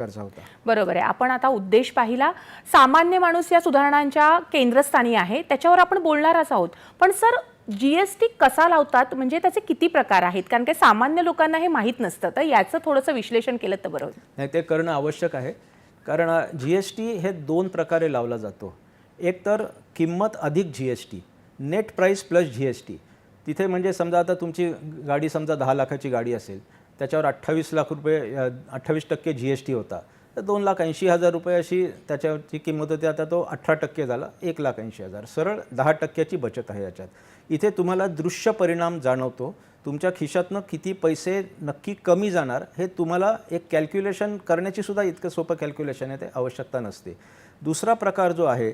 होता बरोबर आहे. आपण आता उद्देश पाहिला सामान्य माणूस या सुधारणांच्या केंद्रस्थानी आहे त्याच्यावर आपण बोलणारच आहोत. पण सर जीएसटी कसा लावतात म्हणजे त्याचे किती प्रकार आहेत? कारण की सामान्य लोकांना हे माहीत नसतं तर याचं थोडंसं विश्लेषण केलं तर बरं होईल. नाही ते करणं आवश्यक आहे. कारण जी एस टी हे दोन प्रकारे लावला जातो. एक तर किंमत अधिक G S T net price plus G S T. तिथे म्हणजे समजा आता तुमची गाडी समजा दहा लाखाची गाडी असेल त्याच्यावर अठ्ठावीस लाख रुपये अठ्ठावीस टक्के जी एस टी होता. तर दोन लाख ऐंशी हजार रुपये अशी त्याच्यावरची किंमत होती. आता तो अठरा टक्के झाला एक लाख ऐंशी हजार. सरळ दहा टक्क्याची बचत आहे याच्यात. इथे तुम्हाला दृश्य परिणाम जाणवतो. तुमच्या खिशातनं किती पैसे नक्की कमी जाणार हे तुम्हाला एक कॅल्क्युलेशन करण्याची सुद्धा इतकं सोपं कॅल्क्युलेशन आहे ते आवश्यकता नसते. दुसरा प्रकार जो आहे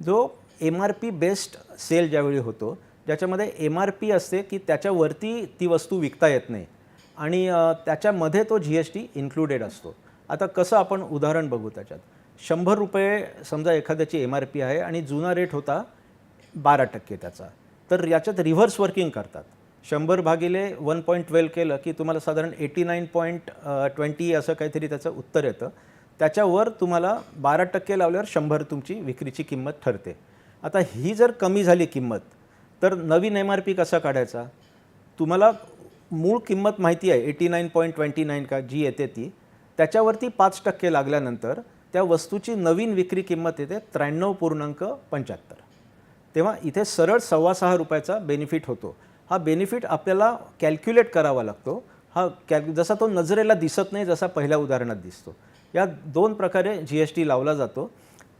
जो M R P based sale ज्यावेळी होतो ज्याच्यामध्ये एम आर पी असते की त्याच्यावरती ती वस्तू विकता येत नाही. आणि त्याच्यामध्ये तो जी एस टी इन्क्लुडेड असतो. आता कसं आपण उदाहरण बघू त्याच्यात? शंभर रुपये समजा एखाद्याची एम आर पी आहे आणि जुना रेट होता बारा टक्के त्याचा. तर याच्यात रिव्हर्स वर्किंग करतात. शंभर भागिले वन पॉईंट ट्वेल्व केलं की तुम्हाला साधारण एटी नाईन पॉईंट ट्वेंटी असं काहीतरी त्याचं उत्तर येतं. त्याच्यावर तुम्हाला बारा टक्के लावल्यावर शंभर तुमची विक्रीची किंमत ठरते. आता ही जर कमी झाली किंमत तर नवीन एम आर पी कसा काढायचा? तुम्हाला मूळ किंमत माहिती आहे eighty nine point twenty nine का जी येते ती त्याच्यावरती पाच टक्के लागल्यानंतर त्या वस्तूची नवीन विक्री किंमत येते त्र्याण्णव पूर्णांक पंच्याहत्तर. तेव्हा इथे सरळ सव्वा सहा रुपयाचा बेनिफिट होतो. हा बेनिफिट आपल्याला कॅल्क्युलेट करावा लागतो. हा कॅल जसा तो नजरेला दिसत नाही जसा पहिल्या उदाहरणात दिसतो. या दोन प्रकारे जी एस टी लावला जातो.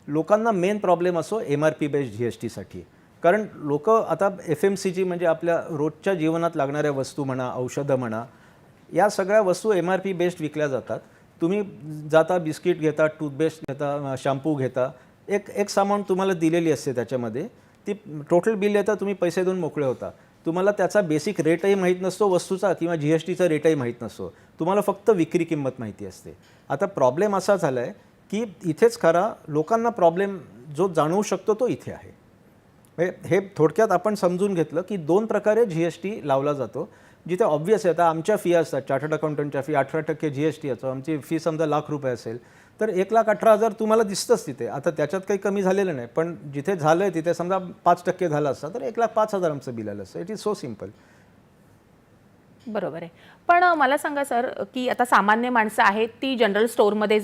लोकांना मेन प्रॉब्लेम असो M R P based G S टीसाठी कारण लोक आता एफ एम सी जी म्हणजे आपल्या रोजच्या जीवनात लागणाऱ्या वस्तू म्हणा औषधं म्हणा या सगळ्या वस्तू एम आर पी बेस्ड विकल्या जातात. तुम्ही जाता बिस्किट घेता टूथपेस्ट घेता शॅम्पू घेता एक एक सामान तुम्हाला दिलेली असते त्याच्यामध्ये. ती टोटल बिल येतं तुम्ही पैसे देऊन मोकळे होता. तुम्हाला त्याचा बेसिक रेटही माहीत नसतो वस्तूचा किंवा जी एस टीचा रेटही माहीत नसतो. तुम्हाला फक्त विक्री किंमत माहिती असते. आता प्रॉब्लेम असा झाला आहे की इथेच खरा लोकांना प्रॉब्लेम जो जाणवू शकतो तो इथे आहे. म्हणजे हे थोडक्यात आपण समजून घेतलं की दोन प्रकारे जी एस टी लावला जातो. जिथे ऑब्व्हियस आहे आता आमच्या फी असतात चार्टर्ड अकाउंटंटच्या फी अठरा टक्के जी एस टी असतो. आमची फी समजा लाख रुपये असेल तर एक लाख अठरा हजार तुम्हाला दिसतंच तिथे. आता त्याच्यात काही कमी झालेलं नाही पण जिथे झालं आहे तिथे समजा पाच टक्के झालं असतं तर एक लाख पाच हजार आमचं बिल आलं असतं. इट इज सो सिंपल बरोबर आहे. पण मला सांगा सर की आता सामान्य माणसं आहेत ती जनरल स्टोअरमध्ये